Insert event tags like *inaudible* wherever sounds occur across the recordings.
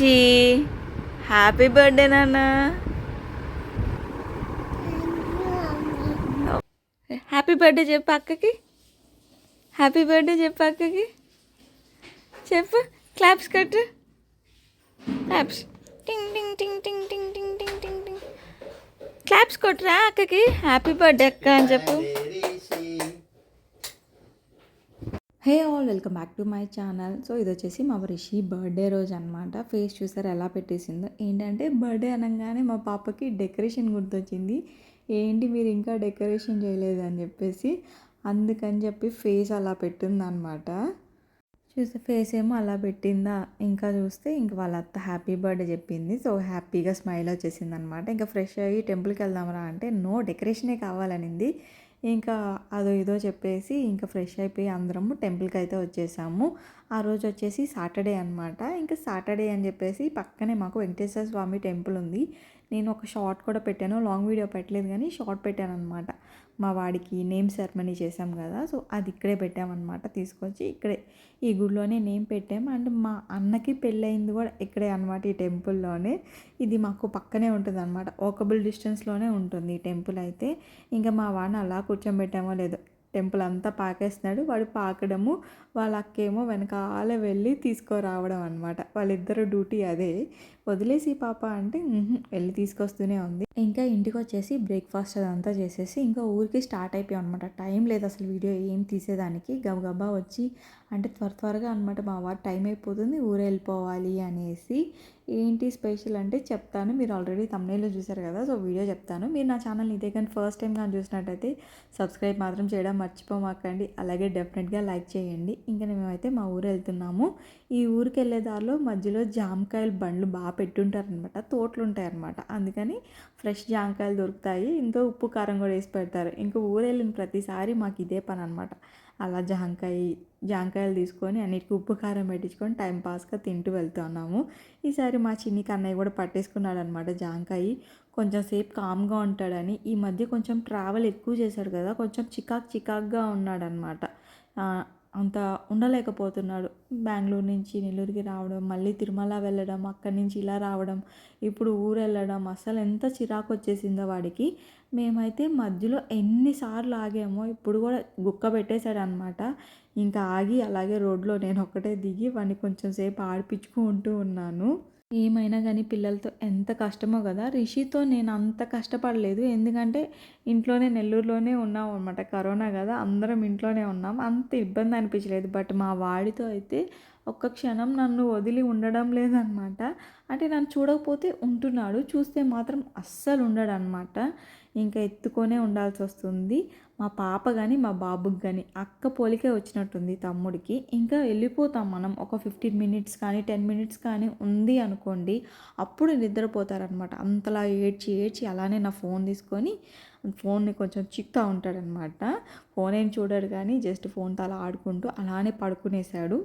Rishi happy birthday నాన్న. Happy birthday చెప్పు అక్కకి. హ్యాపీ బర్త్డే చెప్పు అక్కకి. చెప్పు. క్లాప్స్ కట్టు. క్లాప్స్ టింగ్ టింగ్ టింగ్ టింగ్ టింగ్ టింగ్ టింగ్ టింగ్ టింగ్ క్లాప్స్ కొట్టురా అక్కకి. హ్యాపీ బర్త్డే అక్క అని చెప్పు. Hey all welcome back to my channel. So ఇది వచ్చేసి మా రిషి బర్త్డే రోజు అనమాట ఫేస్ చూసారు ఎలా పెట్టేసిందో? ఏంటంటే బర్త్డే అనగానే మా పాపకి డెకరేషన్ గుర్తొచ్చింది. ఏంటి మీరు ఇంకా డెకరేషన్ చేయలేదు అని చెప్పేసి అందుకని చెప్పి ఫేస్ అలా పెట్టిందనమాట చూస్తే ఫేస్ ఏమో అలా పెట్టిందా? ఇంకా చూస్తే ఇంక వాళ్ళ అత్త హ్యాపీ బర్త్డే చెప్పింది. సో హ్యాపీగా స్మైల్ వచ్చేసింది అనమాట ఇంకా ఫ్రెష్ అయ్యి టెంపుల్కి వెళ్దామరా అంటే నో డెకరేషనే కావాలనింది. ఇంకా అదో ఇదో చెప్పేసి ఇంకా ఫ్రెష్ అయిపోయి అందరము టెంపుల్కి అయితే వచ్చేసాము. ఆ రోజు వచ్చేసి సాటర్డే అనమాట ఇంకా సాటర్డే అని చెప్పేసి పక్కనే మాకు వెంకటేశ్వర స్వామి టెంపుల్ ఉంది. నేను ఒక షార్ట్ కూడా పెట్టాను. లాంగ్ వీడియో పెట్టలేదు కానీ షార్ట్ పెట్టాను అనమాట మా వాడికి నేమ్ సెరమనీ చేసాం కదా సో అది ఇక్కడే పెట్టామన్నమాట తీసుకొచ్చి. ఇక్కడే ఈ గుడిలోనే నేమ్ పెట్టాము అండ్ మా అన్నకి పెళ్ళయింది కూడా ఇక్కడే అనమాట ఈ టెంపుల్లోనే. ఇది మాకు పక్కనే ఉంటుంది అనమాట వాకబుల్ డిస్టెన్స్లోనే ఉంటుంది ఈ టెంపుల్ అయితే. ఇంకా మా వాడిని అలా కూర్చోబెట్టామో లేదో. టెంపుల్ అంతా పాకేస్తున్నాడు. వాడు పాకడము వాళ్ళకేమో వెనకాల వెళ్ళి తీసుకురావడం అనమాట వాళ్ళిద్దరు డ్యూటీ అదే. వదిలేసి పాప అంటే వెళ్ళి తీసుకొస్తూనే ఉంది. ఇంకా ఇంటికి వచ్చేసి బ్రేక్ఫాస్ట్ అదంతా చేసేసి ఇంకా ఊరికి స్టార్ట్ అయిపోయాం అనమాట టైం లేదు అసలు వీడియో ఏం తీసేదానికి. గబగబా వచ్చి అంటే త్వర త్వరగా అనమాట మా వారు టైం అయిపోతుంది ఊరు వెళ్ళిపోవాలి అనేసి ఏంటి స్పెషల్ అంటే చెప్తాను. మీరు ఆల్రెడీ తమ్నేలో చూసారు కదా సో వీడియో చెప్తాను. మీరు నా ఛానల్ ఇదే కానీ ఫస్ట్ టైం కానీ చూసినట్టయితే సబ్స్క్రైబ్ మాత్రం చేయడం మర్చిపోమాకండి. అలాగే డెఫినెట్గా లైక్ చేయండి. ఇంకా మేమైతే మా ఊరు వెళ్తున్నాము. ఈ ఊరికి వెళ్ళే దారిలో మధ్యలో జామకాయలు బండ్లు బాగా పెట్టుంటారనమాట. తోటలు ఉంటాయన్నమాట అందుకని ఫ్రెష్ జామకాయలు దొరుకుతాయి. ఇంకా ఉప్పు కారం కూడా వేసి పెడతారు. ఇంకా ఊరు వెళ్ళిన ప్రతిసారి మాకు ఇదే పని అనమాట అలా జామకాయ జామకాయలు తీసుకొని అన్నిటికీ ఉప్పు కారం పెట్టించుకొని టైంపాస్గా తింటూ తింటూ వెళ్తున్నాము. ఈసారి మా చిన్ని కన్నయ్య కూడా పట్టేసుకున్నాడు అనమాట జామకాయ. కొంచెం సేపు కామ్గా ఉంటాడని. ఈ మధ్య కొంచెం ట్రావెల్ ఎక్కువ చేశాడు కదా. కొంచెం చికాక్ చికాక్గా ఉన్నాడనమాట. అంత ఉండలేకపోతున్నాడు. బెంగళూరు నుంచి నెల్లూరుకి రావడం మళ్ళీ తిరుమల వెళ్ళడం అక్కడి నుంచి ఇలా రావడం ఇప్పుడు ఊరు వెళ్ళడం అసలు ఎంత చిరాకు వచ్చేసిందో వాడికి. మేమైతే మధ్యలో ఎన్నిసార్లు ఆగామో ఇప్పుడు కూడా గుక్క పెట్టేశాడు అనమాట ఇంకా ఆగి అలాగే రోడ్లో నేను ఒక్కటే దిగి వాడిని కొంచెం సేపు ఆడిపించుకుంటూ ఉన్నాను. ఏమైనా కానీ పిల్లలతో ఎంత కష్టమో కదా రిషితో నేను అంత కష్టపడలేదు. ఎందుకంటే ఇంట్లోనే నెల్లూరులోనే ఉన్నాం అనమాట కరోనా కదా అందరం ఇంట్లోనే ఉన్నాం. అంత ఇబ్బంది అనిపించలేదు. బట్ మా వాడితో అయితే ఒక్క క్షణం నన్ను వదిలి ఉండడం లేదనమాట అంటే నన్ను చూడకపోతే ఉంటున్నాడు. చూస్తే మాత్రం అస్సలు ఉండడు అనమాట ఇంకా ఎత్తుకొనే ఉండాల్సి వస్తుంది. మా పాప కానీ మా బాబుకి కానీ అక్క పోలికే వచ్చినట్టుంది తమ్ముడికి. ఇంకా వెళ్ళిపోతాం మనం ఒక ఫిఫ్టీన్ మినిట్స్ కానీ టెన్ మినిట్స్ కానీ ఉంది అనుకోండి అప్పుడు నిద్రపోతారనమాట అంతలా ఏడ్చి ఏడ్చి అలానే నా ఫోన్ తీసుకొని ఫోన్ని కొంచెం చిక్తా ఉంటాడనమాట ఫోన్ ఏం చూడడు కానీ జస్ట్ ఫోన్తో అలా ఆడుకుంటూ అలానే పడుకునేశాడు.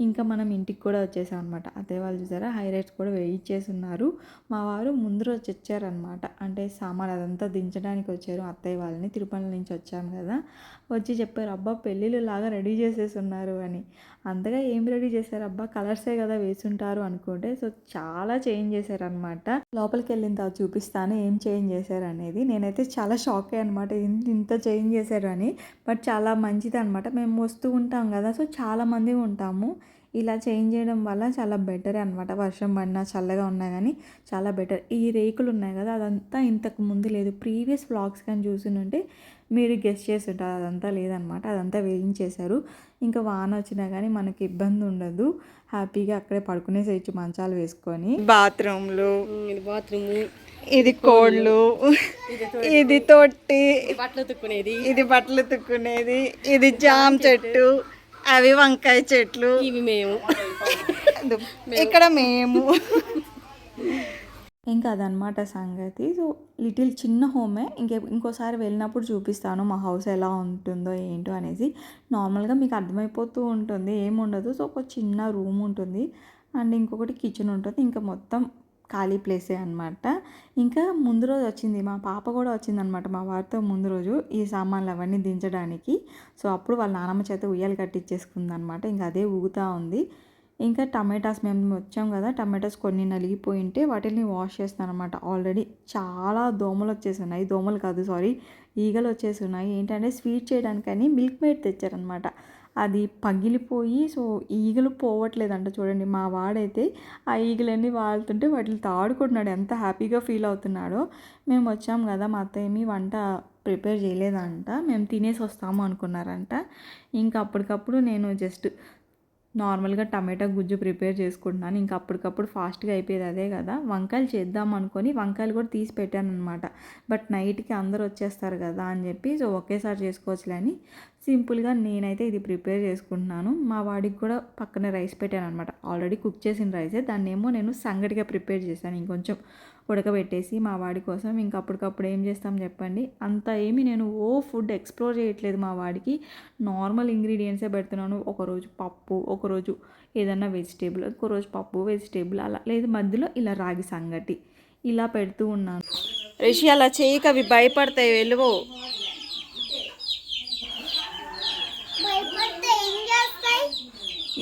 ఇంకా మనం ఇంటికి కూడా వచ్చేసాం అనమాట అత్తయ్య వాళ్ళు చూసారా? హైలైట్స్ కూడా వేయించేసి ఉన్నారు మా వారు ముందు రోజు వచ్చారనమాట అంటే సామాన్ అదంతా దించడానికి వచ్చారు అత్తయ్య వాళ్ళని. తిరుపతి నుంచి వచ్చాము కదా. వచ్చి చెప్పారు అబ్బా పెళ్ళిళ్ళు లాగా రెడీ చేసేసి ఉన్నారు అని. అంతగా ఏం రెడీ చేశారు? అబ్బా కలర్సే కదా వేసుంటారు అనుకుంటే సో చాలా చేంజ్ చేశారనమాట లోపలికి వెళ్ళిన తర్వాత చూపిస్తాను ఏం చేంజ్ చేశారు అనేది. నేనైతే చాలా షాక్ అయ్యాను అనమాట ఇంత చేంజ్ చేశారు అని. బట్ చాలా మంచిది అనమాట మేము వస్తూ ఉంటాం కదా సో చాలామంది ఉంటాము. ఇలా చేంజ్ చేయడం వల్ల చాలా బెటర్ అనమాట వర్షం పడినా చల్లగా ఉన్నా కానీ చాలా బెటర్. ఈ రేకులు ఉన్నాయి కదా అదంతా ఇంతకు ముందు లేదు. ప్రీవియస్ వ్లాగ్స్ కానీ చూసినుంటే మీరు గెస్ట్ చేసి ఉంటారు అదంతా లేదనమాట. అదంతా వేయించేశారు. ఇంకా వాన వచ్చినా కానీ మనకి ఇబ్బంది ఉండదు. హ్యాపీగా అక్కడే పడుకునేసేయచ్చు మంచాలు వేసుకొని. బాత్రూమ్లు ఇది బాత్రూమ్. ఇది కోళ్ళు. ఇది *laughs* తొట్టి. బట్టలు తుక్కునేది ఇది బట్టలు తుక్కునేది ఇది జామ చెట్టు. అవి వంకాయ చెట్లు. ఇవి మేము. ఇక్కడ మేము. *laughs* ఇంకా అదనమాట సంగతి. సో లిటిల్ చిన్న హోమే. ఇంకే ఇంకోసారి వెళ్ళినప్పుడు చూపిస్తాను మా హౌస్ ఎలా ఉంటుందో ఏంటో అనేసి. నార్మల్గా మీకు అర్థమైపోతూ ఉంటుంది ఏముండదు సో ఒక చిన్న రూమ్ ఉంటుంది. అండ్ ఇంకొకటి కిచెన్ ఉంటుంది. ఇంకా మొత్తం ఖాళీ ప్లేసే అనమాట ఇంకా ముందు రోజు వచ్చింది మా పాప కూడా వచ్చిందనమాట మా వారితో ముందు రోజు ఈ సామాన్లు అవన్నీ దించడానికి. సో అప్పుడు వాళ్ళ నానమ్మ చేత ఉయ్యాలు కట్టించేసుకుంది అనమాట ఇంకా అదే ఊగుతూ ఉంది. ఇంకా టమాటాస్ మేము వచ్చాం కదా టమాటాస్ కొన్ని నలిగిపోయి ఉంటే వాటిని వాష్ చేస్తాను అనమాట ఆల్రెడీ చాలా దోమలు వచ్చేసి ఉన్నాయి దోమలు కాదు సారీ ఈగలు వచ్చేసి ఉన్నాయి ఏంటంటే స్వీట్ చేయడానికని మిల్క్ మేడ్ తెచ్చారనమాట అది పగిలిపోయి సో ఈగలు పోవట్లేదంట చూడండి. మా వాడైతే ఆ ఈగలన్నీ వాళ్తుంటే వాటితో ఆడుకుంటున్నాడు ఎంత హ్యాపీగా ఫీల్ అవుతున్నాడో. మేము వచ్చాం కదా మా అత్త ఏమి వంట ప్రిపేర్ చేయలేదంట. మేము తినేసి వస్తాము అనుకున్నారంట. ఇంకా అప్పటికప్పుడు నేను జస్ట్ నార్మల్గా టమాటా గుజ్జు ప్రిపేర్ చేసుకుంటున్నాను. ఇంకా అప్పటికప్పుడు ఫాస్ట్గా అయిపోయేది అదే కదా. వంకాయలు చేద్దాం అనుకొని వంకాయలు కూడా తీసి పెట్టాను అనమాట బట్ నైట్కి అందరు వచ్చేస్తారు కదా అని చెప్పి సో ఒకేసారి చేసుకోవచ్చులే అని సింపుల్గా నేనైతే ఇది ప్రిపేర్ చేసుకుంటున్నాను. మా వాడికి కూడా పక్కన రైస్ పెట్టాను అనమాట ఆల్రెడీ కుక్ చేసిన రైసే. దాన్ని ఏమో నేను సంగటిగా ప్రిపేర్ చేశాను ఇంకొంచెం. ఉడకబెట్టేసి మా వాడి కోసం ఇంకా అప్పటికప్పుడు ఏం చేస్తాం చెప్పండి. అంత ఏమి నేను ఓ ఫుడ్ ఎక్స్ప్లోర్ చేయట్లేదు మా వాడికి. నార్మల్ ఇంగ్రీడియంట్సే పెడుతున్నాను. ఒకరోజు పప్పు ఒకరోజు ఏదన్నా వెజిటేబుల్ ఒకరోజు పప్పు వెజిటేబుల్ అలా. లేదు మధ్యలో ఇలా రాగి సంగటి ఇలా పెడుతూ ఉన్నాను. రిషి అలా చేయక అవి భయపడతాయి వెళ్ళిపో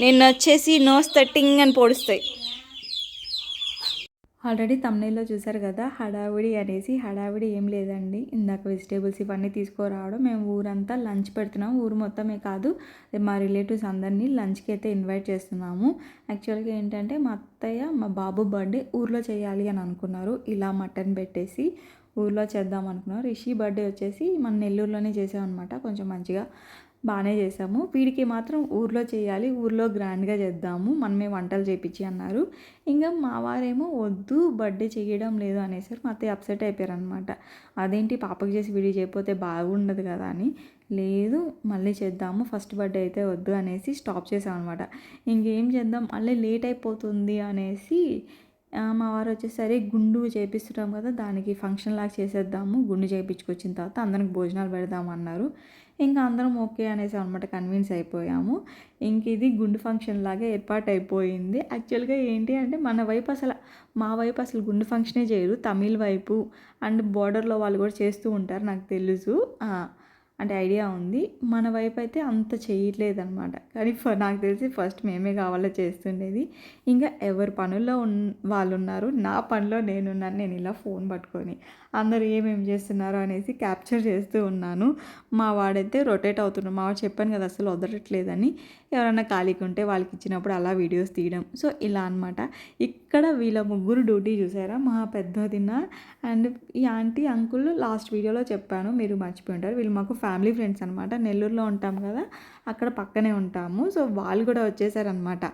నిన్న వచ్చేసి నోస్ థర్టింగ్ అని పొడుస్తాయి. ఆల్రెడీ తమ్నైల్లో చూసారు కదా హడావిడి అనేసి హడావిడి ఏం లేదండి. ఇందాక వెజిటేబుల్స్ ఇవన్నీ తీసుకురావడం మేము ఊరంతా లంచ్ పెడుతున్నాము ఊరు మొత్తమే కాదు మా రిలేటివ్స్ అందరినీ లంచ్కి అయితే ఇన్వైట్ చేస్తున్నాము. యాక్చువల్గా ఏంటంటే మా అత్తయ్య మా బాబు బర్త్డే ఊర్లో చేయాలి అని అనుకున్నారు. ఇలా మటన్ పెట్టేసి ఊర్లో చేద్దాం అనుకున్నారు. రిషి బర్త్డే వచ్చేసి మన నెల్లూరులోనే చేసామన్నమాట. కొంచెం మంచిగా బాగానే చేసాము వీడికి మాత్రం ఊర్లో చేయాలి ఊర్లో గ్రాండ్గా చేద్దాము మనమే వంటలు చేపించి అన్నారు. ఇంకా మా వారేమో వద్దు బర్త్డే చేయడం లేదు అనేసరి మా అత్తయ్య అప్సెట్ అయిపోయారు అనమాట అదేంటి పాపకి చేసి వీడియో చేయకపోతే బాగుండదు కదా అని. లేదు మళ్ళీ చేద్దాము ఫస్ట్ బర్త్డే అయితే వద్దు అనేసి స్టాప్ చేసామన్నమాట ఇంకేం చేద్దాం మళ్ళీ లేట్ అయిపోతుంది అనేసి మా వారు వచ్చేసరి గుండు చేపిస్తున్నాం కదా దానికి ఫంక్షన్ లాగా చేసేద్దాము గుండు చేయించుకొచ్చిన తర్వాత అందరికి భోజనాలు పెడదాం అన్నారు ఇంకా అందరం ఓకే అనేసి అనమాట కన్విన్స్ అయిపోయాము. ఇంక ఇది గుండు ఫంక్షన్ లాగా ఏర్పాటు అయిపోయింది యాక్చువల్గా ఏంటి అంటే మన వైపు అసలు మా వైపు అసలు గుండు ఫంక్షనే చేయరు. తమిళ్ వైపు అండ్ బార్డర్లో వాళ్ళు కూడా చేస్తూ ఉంటారు నాకు తెలుసు. అంటే ఐడియా ఉంది. మన వైపు అయితే అంత చేయట్లేదు అనమాట కానీ ఫ- నాకు తెలిసి ఫస్ట్ మేమే కావాలో చేస్తుండేది. ఇంకా ఎవరి పనుల్లో ఉన్ వాళ్ళు ఉన్నారు నా పనిలో నేనున్నాను. నేను ఇలా ఫోన్ పట్టుకొని అందరూ ఏమేమి చేస్తున్నారు అనేసి క్యాప్చర్ చేస్తూ ఉన్నాను. మా వాడైతే రొటేట్ అవుతున్నాడు. మా వాడు చెప్పాను కదా అసలు వదలట్లేదని. ఎవరైనా ఖాళీగా ఉంటే వాళ్ళకి ఇచ్చినప్పుడు అలా వీడియోస్ తీయడం. సో ఇలా అనమాట ఇక్కడ వీళ్ళ ముగ్గురు డ్యూటీ చూసారా? మా పెద్దదిన అండ్ ఈ ఆంటీ అంకుల్ లాస్ట్ వీడియోలో చెప్పాను. మీరు మర్చిపోయి ఉంటారు. వీళ్ళు మాకు ఫ్యామిలీ ఫ్రెండ్స్ అనమాట నెల్లూరులో ఉంటాం కదా అక్కడ పక్కనే ఉంటాము. సో వాళ్ళు కూడా వచ్చేసారనమాట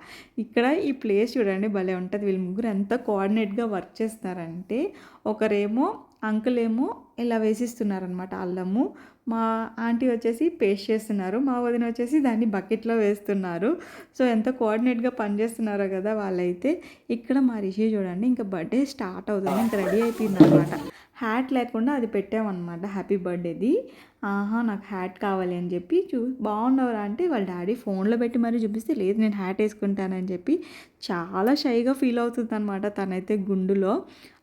ఇక్కడ ఈ ప్లేస్ చూడండి భలే ఉంటుంది. వీళ్ళు ముగ్గురు ఎంత కోఆర్డినేట్గా వర్క్ చేస్తారంటే ఒకరేమో అంకుల్ ఏమో ఇలా వేసిస్తున్నారనమాట అల్లము. మా ఆంటీ వచ్చేసి పేస్ట్ చేస్తున్నారు. మా వదిన వచ్చేసి దాన్ని బకెట్లో వేస్తున్నారు. సో ఎంత కోఆర్డినేట్గా పనిచేస్తున్నారో కదా వాళ్ళైతే. ఇక్కడ మా రిషి చూడండి ఇంకా బర్త్డే స్టార్ట్ అవుతుంది ఇంకా రెడీ అయిపోయింది అనమాట హ్యాట్ లేకుండా అది పెట్టామన్నమాట. హ్యాపీ బర్త్డేది ఆహా నాకు హ్యాట్ కావాలి అని చెప్పి చూ బాగున్నావురా అంటే వాళ్ళ డాడీ ఫోన్లో పెట్టి మరీ చూపిస్తే లేదు నేను హ్యాట్ వేసుకుంటానని చెప్పి చాలా షైగా ఫీల్ అవుతుంది అనమాట తనైతే గుండులో.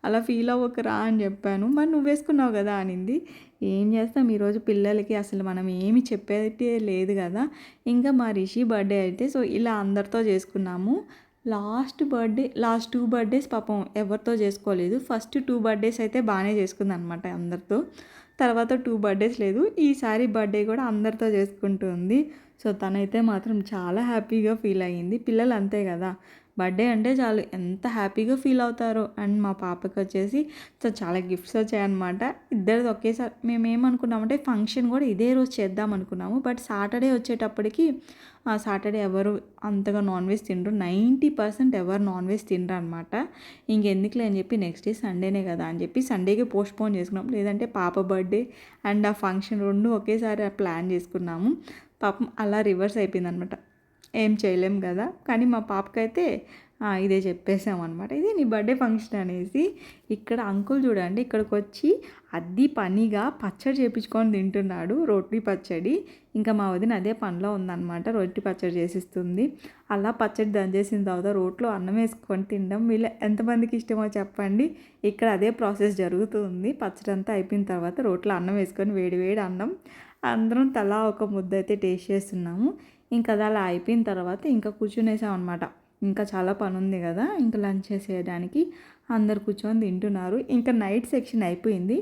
అలా ఫీల్ అవ్వకరా అని చెప్పాను. మరి నువ్వు వేసుకున్నావు కదా అనింది. ఏం చేస్తాం? ఈరోజు పిల్లలకి అసలు మనం ఏమి చెప్పేది లేదు కదా. ఇంకా మా రిషి బర్త్డే అయితే సో ఇలా అందరితో చేసుకున్నాము. Last birthday last two birthdays పాపం ఎవరితో చేసుకోలేదు. ఫస్ట్ టూ బర్త్డేస్ అయితే బాగానే చేసుకుంది అనమాట అందరితో. తర్వాత టూ బర్త్డేస్ లేదు. ఈసారి బర్త్డే కూడా అందరితో చేసుకుంటుంది. సో తనైతే మాత్రం చాలా హ్యాపీగా ఫీల్ అయ్యింది. పిల్లలు అంతే కదా. బర్త్డే అంటే చాలు ఎంత హ్యాపీగా ఫీల్ అవుతారో. అండ్ మా పాపకి వచ్చేసి సో చాలా గిఫ్ట్స్ వచ్చాయన్నమాట. ఇద్దరిది ఒకేసారి మేము ఏమనుకున్నామంటే ఫంక్షన్ కూడా ఇదే రోజు చేద్దాం అనుకున్నాము. బట్ సాటర్డే వచ్చేటప్పటికి సాటర్డే ఎవరు అంతగా నాన్ వెజ్ తినరు. నైంటీ పర్సెంట్ ఎవరు నాన్ వెజ్ తినరు అనమాట ఇంకెందుకులే అని చెప్పి నెక్స్ట్ డే సండేనే కదా అని చెప్పి సండేకి పోస్ట్పోన్ చేసుకున్నాం. లేదంటే పాప బర్త్డే అండ్ ఆ ఫంక్షన్ రెండు ఒకేసారి ప్లాన్ చేసుకున్నాము. పాపం అలా రివర్స్ అయిపోయింది అనమాట ఏం చేయలేం కదా. కానీ మా పాపకైతే ఇదే చెప్పేసాం అనమాట ఇది నీ బర్త్డే ఫంక్షన్ అనేసి ఇక్కడ అంకుల్ చూడండి ఇక్కడికి వచ్చి అద్ది పనిగా పచ్చడి చేపించుకొని తింటున్నాడు రొట్టి పచ్చడి. ఇంకా మా వదిన అదే పనిలో ఉందన్నమాట రొట్టి పచ్చడి చేసిస్తుంది. అలా పచ్చడి దంచేసిన తర్వాత రోట్లో అన్నం వేసుకొని తినడం వీళ్ళు ఎంతమందికి ఇష్టమో చెప్పండి. ఇక్కడ అదే ప్రాసెస్ జరుగుతుంది. పచ్చడి అంతా అయిపోయిన తర్వాత రోట్లో అన్నం వేసుకొని వేడి వేడి అన్నం. అందరం తలా ఒక ముద్ద అయితే టేస్ట్ చేస్తున్నాము. ఇంకా అది అలా అయిపోయిన తర్వాత ఇంకా కూర్చునేసామన్నమాట. ఇంకా చాలా పని ఉంది కదా ఇంకా లంచ్ చేసేయడానికి అందరు కూర్చొని తింటున్నారు. ఇంకా నైట్ సెక్షన్ అయిపోయింది.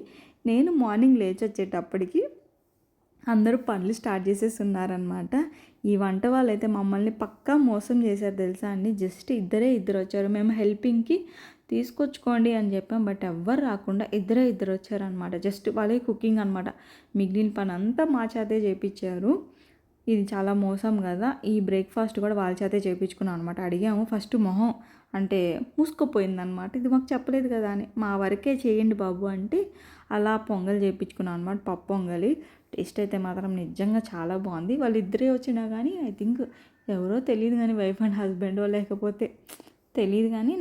నేను మార్నింగ్ లేచి వచ్చేటప్పటికి అందరూ పనులు స్టార్ట్ చేసేస్తున్నారనమాట ఈ వంట వాళ్ళైతే మమ్మల్ని పక్కా మోసం చేశారు తెలుసా అండి? జస్ట్ ఇద్దరే ఇద్దరు వచ్చారు. మేము హెల్పింగ్కి తీసుకొచ్చుకోండి అని చెప్పాం బట్ ఎవ్వరు రాకుండా ఇద్దరే ఇద్దరు వచ్చారనమాట జస్ట్ వాళ్ళే కుకింగ్ అనమాట మిగిలిన పని అంతా మా చేతే చేపించారు ఇది చాలా మోసం కదా. ఈ బ్రేక్ఫాస్ట్ కూడా వాళ్ళ చేతే చేయించుకున్నాం అనమాట అడిగాము ఫస్ట్ మొహం అంటే మూసుకుపోయిందనమాట ఇది మాకు చెప్పలేదు కదా అని. మా వరకే చేయండి బాబు అంటే అలా పొంగల్ చేయించుకున్నాం అనమాట పప్పు పొంగలి. టేస్ట్ అయితే మాత్రం నిజంగా చాలా బాగుంది. వాళ్ళిద్దరే వచ్చినా కానీ ఐ థింక్ ఎవరో తెలియదు కానీ వైఫ్ అండ్ హస్బెండో లేకపోతే తెలియదు కానీ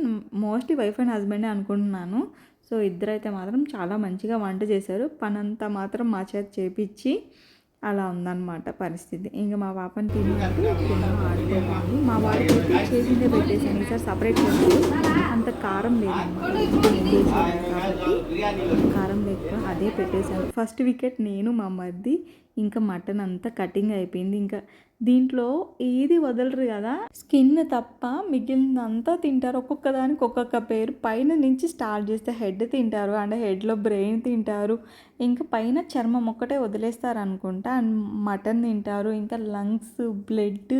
మోస్ట్లీ వైఫ్ అండ్ హస్బెండే అనుకుంటున్నాను. సో ఇద్దరైతే మాత్రం చాలా మంచిగా వంట చేశారు. పనంతా మాత్రం మా చేత చేపించి అలా ఉందన్నమాట పరిస్థితి. ఇంకా మా పాపని తిన్నట్టు తిన్న ఆడుకోవాలి మా వాడికి అయితే చేసిందే పెట్టేసాను ఈసారి సపరేట్ చేసి అంత కారం లేదన్నమాట కాబట్టి కారం లేక అదే పెట్టేశాను. ఫస్ట్ వికెట్ నేను మా మరిది ఇంకా మటన్ అంతా కటింగ్ అయిపోయింది. ఇంకా దీంట్లో ఏది వదలరు కదా. స్కిన్ తప్ప మిగిలినంతా తింటారు. ఒక్కొక్క దానికి ఒక్కొక్క పేరు. పైన నుంచి స్టార్ట్ చేస్తే హెడ్ తింటారు. అండ్ హెడ్లో బ్రెయిన్ తింటారు. ఇంకా పైన చర్మం ఒక్కటే వదిలేస్తారు అనుకుంటా. అండ్ మటన్ తింటారు. ఇంకా లంగ్స్ బ్లడ్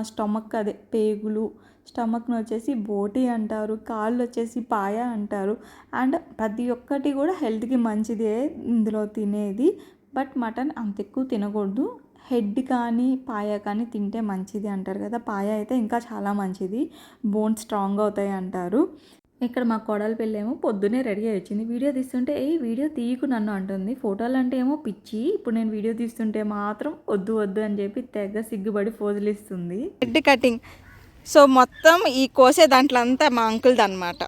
స్టమక్ అదే పేగులు. స్టమక్ను వచ్చేసి బోటి అంటారు. కాళ్ళు వచ్చేసి పాయ అంటారు. అండ్ ప్రతి ఒక్కటి కూడా హెల్త్కి మంచిదే. ఇందులో తినేది. బట్ మటన్ అంత ఎక్కువ తినకూడదు. హెడ్ కానీ పాయ కానీ తింటే మంచిది అంటారు కదా. పాయ అయితే ఇంకా చాలా మంచిది. బోన్స్ స్ట్రాంగ్ అవుతాయి అంటారు. ఇక్కడ మా కోడలి పెళ్ళి ఏమో పొద్దునే రెడీ అయ్యి వచ్చింది. వీడియో తీస్తుంటే ఏ వీడియో తీయకు నన్ను అంటుంది. ఫోటోలు అంటే ఏమో పిచ్చి. ఇప్పుడు నేను వీడియో తీస్తుంటే మాత్రం వద్దు వద్దు అని చెప్పి తెగ సిగ్గుపడి ఫోజులు ఇస్తుంది హెడ్ కటింగ్. సో మొత్తం ఈ కోసే దాంట్లో అంతా మా అంకుల్ది అనమాట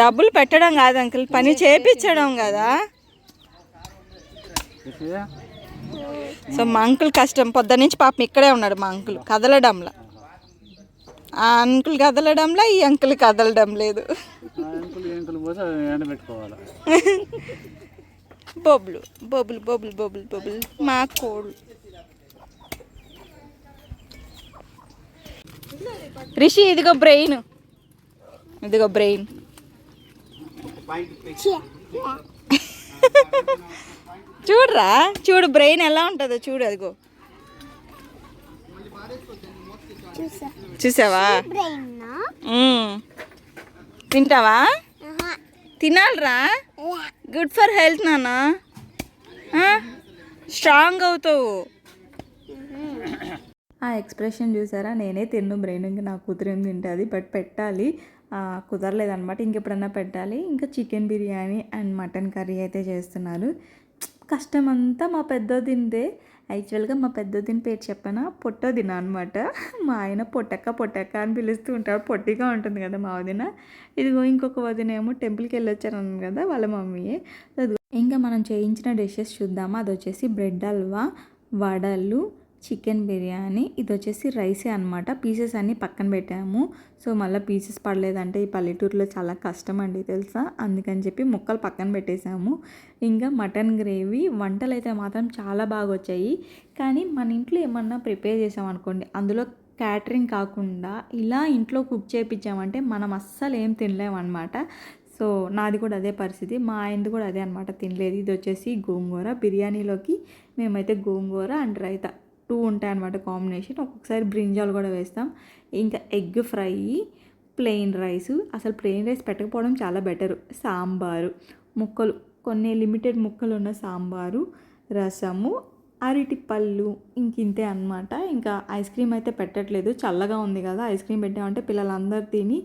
డబ్బులు పెట్టడం కాదు అంకుల్. పని చేపించడం కదా? సో మా అంకుల్ కష్టం పొద్దు నుంచి పాపం ఇక్కడే ఉన్నాడు మా అంకుల్ కదలడంలా. ఆ అంకుల్ కదలడంలా ఈ అంకుల్ కదలడం లేదు. బొబ్బులు బొబ్బులు బొబ్బులు బొబ్బులు బొబ్బులు. మా కోళ్ళు. రిషి ఇదిగో బ్రెయిన్. ఇదిగో బ్రెయిన్. *laughs* చూడరా? చూడు బ్రెయిన్ ఎలా ఉంటుందో చూడు అదిగో. చూసావా. తింటావా? తినాలిరా? గుడ్ ఫర్ హెల్త్ నాన్న. స్ట్రాంగ్ అవుతావు. ఆ ఎక్స్ప్రెషన్ చూసారా? నేనే తిన్ను బ్రెయిన్ ఇంకా నా కూతురు ఏం తింటుంది బట్ పెట్టాలి. ఆ, కుదరలేదన్నమాట. ఇంకెప్పుడన్నా పెట్టాలి. ఇంకా chicken biryani and mutton curry అయితే చేస్తున్నారు. కష్టం అంతా మా పెద్దోదిందే. యాక్చువల్గా మా పెద్దోదిన పేరు చెప్పనా పొట్టోదిన అనమాట మా ఆయన పొట్టక్క పొట్టక్క అని పిలుస్తూ ఉంటాడు. పొట్టిగా ఉంటుంది కదా మా వదిన. ఇదిగో ఇంకొక వదిన ఏమో టెంపుల్కి వెళ్ళొచ్చారన్నాను కదా వాళ్ళ మమ్మీయే ఇంకా మనం చేయించిన డిషెస్ చూద్దామా? అది వచ్చేసి బ్రెడ్ హల్వా వడలు చికెన్ బిర్యానీ. ఇది వచ్చేసి రైసే అనమాట పీసెస్ అన్నీ పక్కన పెట్టాము. సో మళ్ళీ పీసెస్ పడలేదంటే ఈ పల్లెటూరులో చాలా కష్టం అండి తెలుసా? అందుకని చెప్పి ముక్కలు పక్కన పెట్టేశాము ఇంకా మటన్ గ్రేవీ వంటలు అయితే మాత్రం చాలా బాగా వచ్చాయి కానీ మన ఇంట్లో ఏమన్నా ప్రిపేర్ చేసామనుకోండి అందులో క్యాటరింగ్ కాకుండా ఇలా ఇంట్లో కుక్ చేయించామంటే మనం అస్సలు ఏం తినలేమన్నమాట సో నాది కూడా అదే పరిస్థితి. మా ఆయనది కూడా అదే అనమాట తినలేదు. ఇది వచ్చేసి గోంగూర. బిర్యానీలోకి మేమైతే గోంగూర అండ్ రైతా. టూ ఉంటాయి అనమాట కాంబినేషన్. ఒక్కొక్కసారి బ్రింజాలు కూడా వేస్తాం. ఇంకా ఎగ్ ఫ్రై ప్లెయిన్ రైస్. అసలు ప్లెయిన్ రైస్ పెట్టకపోవడం చాలా బెటర్. సాంబారు ముక్కలు కొన్ని లిమిటెడ్ ముక్కలు ఉన్న సాంబారు రసము అరటి పళ్ళు ఇంక ఇంతే అనమాట ఇంకా ఐస్ క్రీమ్ అయితే పెట్టట్లేదు. చల్లగా ఉంది కదా ఐస్ క్రీమ్ పెట్టామంటే పిల్లలందరూ తిని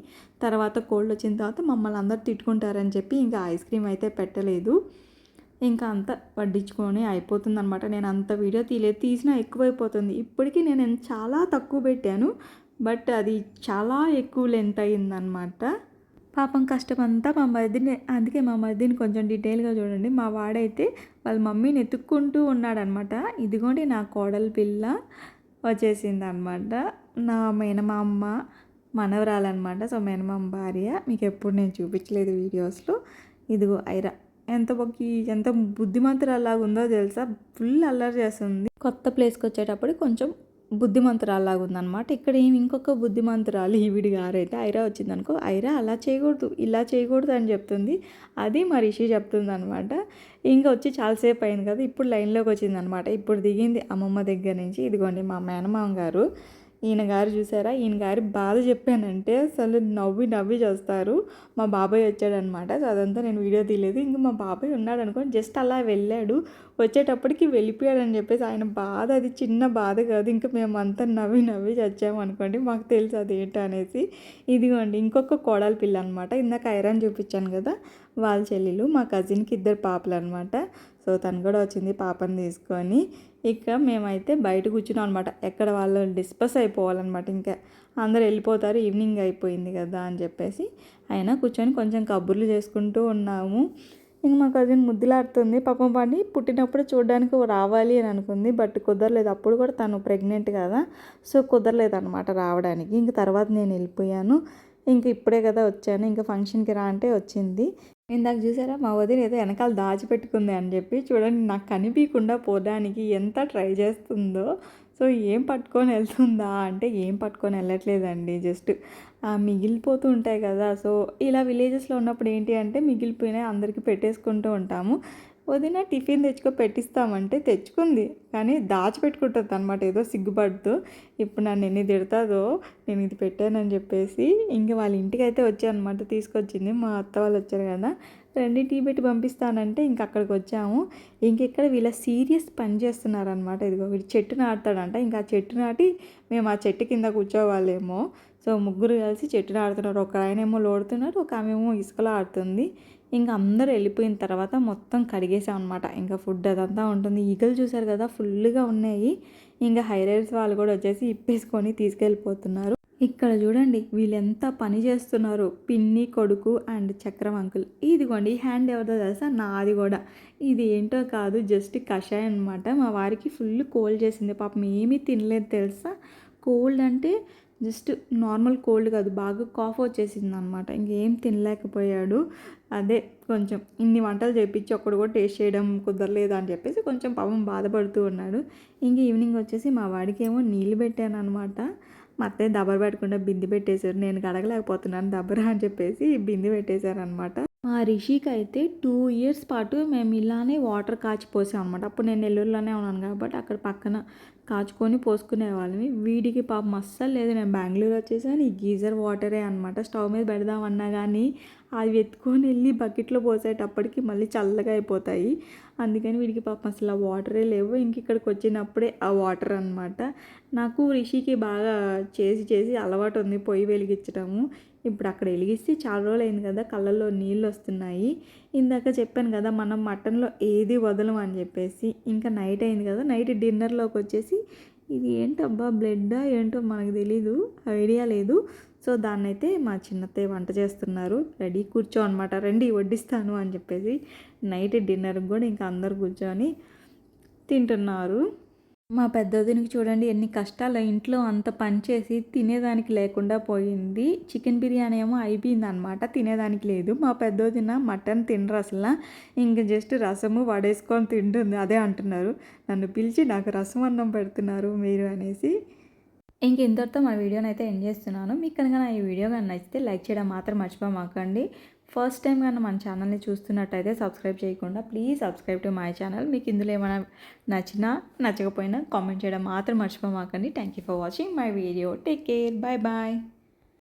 తర్వాత కోల్డ్ వచ్చిన తర్వాత మమ్మల్ని అందరు తిట్టుకుంటారని చెప్పి ఇంకా ఐస్ క్రీమ్ అయితే పెట్టలేదు. ఇంకా అంత పడ్డించుకొని అయిపోతుంది అనమాట నేను అంత వీడియో తీయలేదు తీసినా ఎక్కువైపోతుంది. ఇప్పటికీ నేను చాలా తక్కువ పెట్టాను బట్ అది చాలా ఎక్కువ లెంత్ అయిందనమాట పాపం కష్టం అంతా మా మరిదిని అందుకే మా మరిదిని కొంచెం డీటెయిల్గా చూడండి. మా వాడైతే వాళ్ళ మమ్మీని ఎత్తుక్కుంటూ ఉన్నాడనమాట ఇదిగోండి నా కోడలి పిల్ల వచ్చేసింది అనమాట నా మేనమామ మనవరాలన్నమాట. సో మేనమామ భార్య మీకు ఎప్పుడు నేను చూపించలేదు వీడియోస్లో. ఇదిగో ఐరా. ఎంత బొక్కి ఎంత బుద్ధిమంతురాలాగా ఉందో తెలుసా? ఫుల్ అల్లరి చేస్తుంది. కొత్త ప్లేస్కి వచ్చేటప్పుడు కొంచెం బుద్ధిమంతురాలాగా ఉందన్నమాట ఇక్కడ ఏమి ఇంకొక బుద్ధిమంతురాలు ఈవిడి గారైతే ఐరా వచ్చిందనుకో ఐరా అలా చేయకూడదు ఇలా చేయకూడదు అని చెప్తుంది. అది మా రిషి చెప్తుంది అనమాట ఇంకా వచ్చి చాలాసేపు అయింది కదా ఇప్పుడు లైన్లోకి వచ్చింది అనమాట ఇప్పుడు దిగింది అమ్మమ్మ దగ్గర నుంచి. ఇదిగోండి మా మేనమామ గారు. ఈయన గారు చూసారా? ఈయన గారి బాధ చెప్పానంటే అసలు నవ్వి నవ్వి చేస్తారు. మా బాబాయ్ వచ్చాడనమాట. సో అదంతా నేను వీడియో తీయలేదు. ఇంకా మా బాబాయ్ ఉన్నాడు అనుకోని జస్ట్ అలా వెళ్ళాడు. వచ్చేటప్పటికి వెళ్ళిపోయాడని చెప్పేసి ఆయన బాధ అది చిన్న బాధ కాదు. ఇంకా మేమంతా నవ్వి నవ్వి చచ్చాము అనుకోండి. మాకు తెలుసు అది అనేసి. ఇదిగోండి ఇంకొక కోడలి పిల్ల అనమాట ఇందాక ఐరన్ చూపించాను కదా వాళ్ళ చెల్లెలు మా కజిన్కి ఇద్దరు పాపలు అనమాట సో తను కూడా వచ్చింది పాపని తీసుకొని. ఇక మేమైతే బయట కూర్చున్నాం అనమాట ఎక్కడ వాళ్ళు డిస్పస్ అయిపోవాలన్నమాట ఇంకా. అందరు వెళ్ళిపోతారు ఈవినింగ్ అయిపోయింది కదా అని చెప్పేసి అయినా కూర్చొని కొంచెం కబుర్లు చేసుకుంటూ ఉన్నాము. ఇంక మా కజిన్ ముద్దులాడుతుంది పాపం పాడి పుట్టినప్పుడు చూడడానికి రావాలి అని అనుకుంది బట్ కుదరలేదు. అప్పుడు కూడా తను ప్రెగ్నెంట్ కదా సో కుదరలేదు అనమాట రావడానికి. ఇంక తర్వాత నేను వెళ్ళిపోయాను. ఇంక ఇప్పుడే కదా వచ్చాను. ఇంకా ఫంక్షన్కి రా అంటే వచ్చింది. ఇందాక చూసారా? మా వదిన ఏదో వెనకాల దాచిపెట్టుకుంది అని చెప్పి చూడండి నాకు కనిపించకుండా పోవడానికి ఎంత ట్రై చేస్తుందో. సో ఏం పట్టుకొని వెళ్తుందా అంటే ఏం పట్టుకొని వెళ్ళట్లేదండి జస్ట్ మిగిలిపోతూ ఉంటాయి కదా. సో ఇలా విలేజెస్లో ఉన్నప్పుడు ఏంటి అంటే మిగిలిపోయినాయి అందరికీ పెట్టేసుకుంటూ ఉంటాము. వదిన టిఫిన్ తెచ్చుకో పెట్టిస్తామంటే తెచ్చుకుంది. కానీ దాచిపెట్టుకుంటుంది అనమాట ఏదో సిగ్గుపడుతూ ఇప్పుడు నన్ను ఎన్ని తిడతాదో నేను ఇది పెట్టానని చెప్పేసి ఇంక వాళ్ళ ఇంటికి అయితే వచ్చానమాట తీసుకొచ్చింది. మా అత్త వాళ్ళు వచ్చారు కదా రండి టీ పెట్టి పంపిస్తానంటే ఇంక అక్కడికి వచ్చాము. ఇంక ఇక్కడ వీళ్ళ సీరియస్ పని చేస్తున్నారనమాట ఇదిగో వీడు చెట్టు నాటుతాడంట. ఇంకా ఆ చెట్టు నాటి మేము ఆ చెట్టు కింద కూర్చోవాలేమో. సో ముగ్గురు కలిసి చెట్టు నాడుతున్నారు ఒక ఆయన ఏమో లోడుతున్నారు ఒక ఆమె ఏమో ఇసుకలో ఆడుతుంది. ఇంకా అందరూ వెళ్ళిపోయిన తర్వాత మొత్తం కడిగేసాం అనమాట ఇంకా ఫుడ్ అదంతా ఉంటుంది. ఈగలు చూసారు కదా ఫుల్గా ఉన్నాయి. ఇంకా హైరైడ్స్ వాళ్ళు కూడా వచ్చేసి ఇప్పేసుకొని తీసుకెళ్ళిపోతున్నారు. ఇక్కడ చూడండి వీళ్ళెంత పని చేస్తున్నారు. పిన్ని కొడుకు అండ్ చక్రం అంకుల్. ఇదిగోండి ఈ హ్యాండ్ ఎవరిదో తెలుసా? నాది కూడా. ఇది ఏంటో కాదు జస్ట్ కషాయం అనమాట మా వారికి ఫుల్ కోల్డ్ చేసింది. పాపం ఏమీ తినలేదు తెలుసా? కోల్డ్ అంటే జస్ట్ నార్మల్ కోల్డ్ కాదు బాగా కాఫ్ వచ్చేసింది అనమాట ఇంకేం తినలేకపోయాడు. అదే కొంచెం ఇన్ని వంటలు చేపించి ఒక్కడు కూడా టేస్ట్ చేయడం కుదరలేదు అని చెప్పేసి కొంచెం పాపం బాధపడుతూ ఉన్నాడు. ఇంక ఈవినింగ్ వచ్చేసి మా వాడికి ఏమో నీళ్ళు పెట్టాను అనమాట మా అత్తయ్య దబ్బర పెట్టకుండా బింది పెట్టేశారు. నేను కడగలేకపోతున్నాను దబ్బర అని చెప్పేసి బింది పెట్టేశారు అనమాట మా రిషికి అయితే టూ ఇయర్స్ పాటు మేము ఇలానే వాటర్ కాచి పోసాం అనమాట అప్పుడు నేను నెల్లూరులోనే ఉన్నాను కాబట్టి అక్కడ పక్కన కాచుకొని పోసుకునే వాళ్ళని. వీడికి పాపం అస్సలు లేదు. నేను బెంగళూరు వచ్చేసాను. ఈ గీజర్ వాటరే అనమాట స్టవ్ మీద పెడదామన్నా కానీ అవి ఎత్తుకొని వెళ్ళి బకెట్లో పోసేటప్పటికి మళ్ళీ చల్లగా అయిపోతాయి. అందుకని వీడికి పాపం అసలు ఆ వాటరే లేవు. ఇంక ఇక్కడికి వచ్చినప్పుడే ఆ వాటర్ అనమాట నాకు రిషికి బాగా చేసి చేసి అలవాటు ఉంది పొయ్యి వెలిగించడము ఇప్పుడు అక్కడ వెలిగిస్తే చాలా రోజులు అయింది కదా కళ్ళల్లో నీళ్ళు వస్తున్నాయి. ఇందాక చెప్పాను కదా మనం మటన్లో ఏది వదలం అని చెప్పేసి ఇంకా నైట్ అయింది కదా నైట్ డిన్నర్లోకి వచ్చేసి ఇది ఏంటబ్బా బ్లడ్డా ఏంటో మనకు తెలీదు ఐడియా లేదు. సో దాన్ని అయితే మా చిన్నత్తయ్య వంట చేస్తున్నారు. రెడీ కూర్చో అనమాట రండి వడ్డిస్తాను అని చెప్పేసి నైట్ డిన్నర్కి కూడా ఇంకా అందరు కూర్చొని తింటున్నారు. మా పెద్దదినికి చూడండి ఎన్ని కష్టాలు ఇంట్లో అంత పని చేసి తినేదానికి లేకుండా పోయింది. చికెన్ బిర్యానీ ఏమో అయిపోయింది అనమాట తినేదానికి లేదు. మా పెద్దదిన మటన్ తినరు అసలు. ఇంక జస్ట్ రసము వడేసుకొని తింటుంది అదే అంటున్నారు. నన్ను పిలిచి నాకు రసం అన్నం పెడుతున్నారు మీరు అనేసి. ఇంక ఇంతటితో మా వీడియోని అయితే ఎండ్ చేస్తున్నాను. మీకు కనుక నా ఈ వీడియో కానీ నచ్చితే లైక్ చేయడం మాత్రం మర్చిపోమాకండి. ఫస్ట్ టైం కానీ మన ఛానల్ని చూస్తున్నట్టయితే సబ్స్క్రైబ్ చేయకుండా please subscribe to my channel. మీకు ఇందులో ఏమైనా నచ్చినా నచ్చకపోయినా కామెంట్ చేయడం మాత్రం మర్చిపోమాకండి. Thank you for watching my video take care bye bye